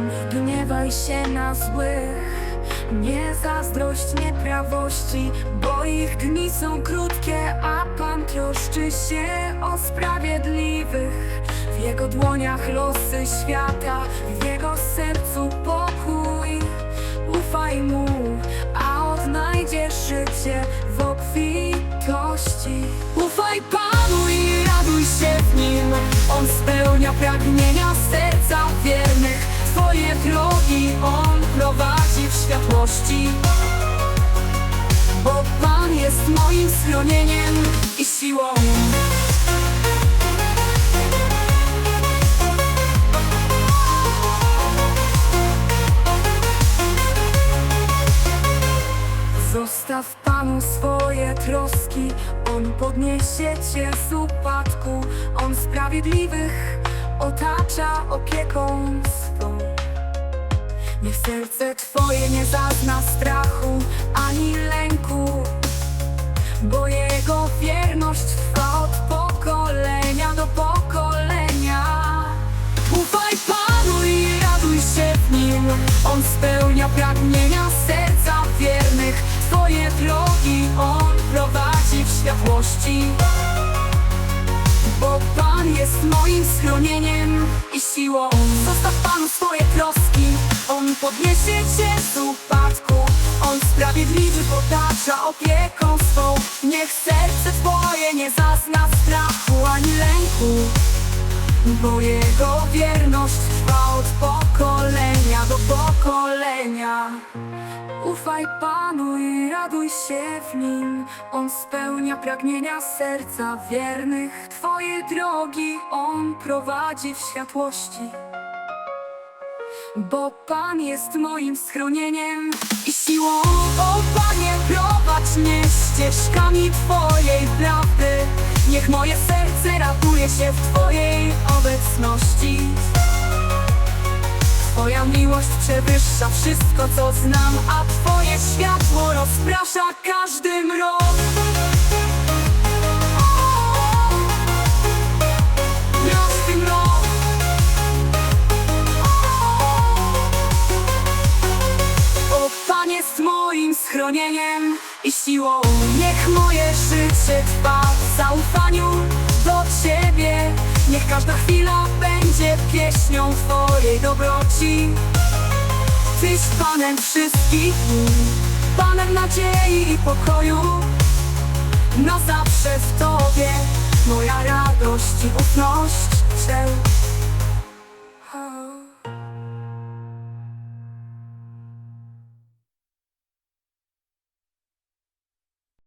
Nie gniewaj się na złych Nie zazdrość nieprawości Bo ich dni są krótkie A Pan troszczy się o sprawiedliwych W Jego dłoniach losy świata W Jego sercu pokój Ufaj Mu, a odnajdziesz życie w obfitości. Ufaj Panu i raduj się w Nim. On spełnia pragnienia On prowadzi w światłości. Bo Pan jest moim schronieniem i siłą. Zostaw Panu swoje troski, On podniesie Cię z upadku, On sprawiedliwych otacza opieką swą. Niech serce Twoje nie zazna strachu ani lęku, bo Jego wierność trwa od pokolenia do pokolenia. Ufaj Panu i raduj się w Nim, On spełnia pragnienia serca wiernych. Twoje drogi On prowadzi w światłości. Bo Pan jest moim schronieniem i siłą. Zostaw Panu swoje troski, Podniesie Cię z upadku. On sprawiedliwy otacza opieką swą. Niech serce Twoje nie zazna strachu ani lęku. Bo Jego wierność trwa od pokolenia do pokolenia. Ufaj Panu i raduj się w Nim. On spełnia pragnienia serca wiernych. Twoje drogi On prowadzi w światłości. Bo Pan jest moim schronieniem i siłą. O Panie, prowadź mnie ścieżkami Twojej prawdy. Niech moje serce raduje się w Twojej obecności. Twoja miłość przewyższa wszystko, co znam, a Twoje światło rozprasza każdy mrok. Schronieniem i siłą. Niech moje życie trwa w zaufaniu do Ciebie. Niech każda chwila będzie pieśnią Twojej dobroci. Tyś Panem wszystkich Panem nadziei i pokoju. Na zawsze w Tobie moja radość i ufność.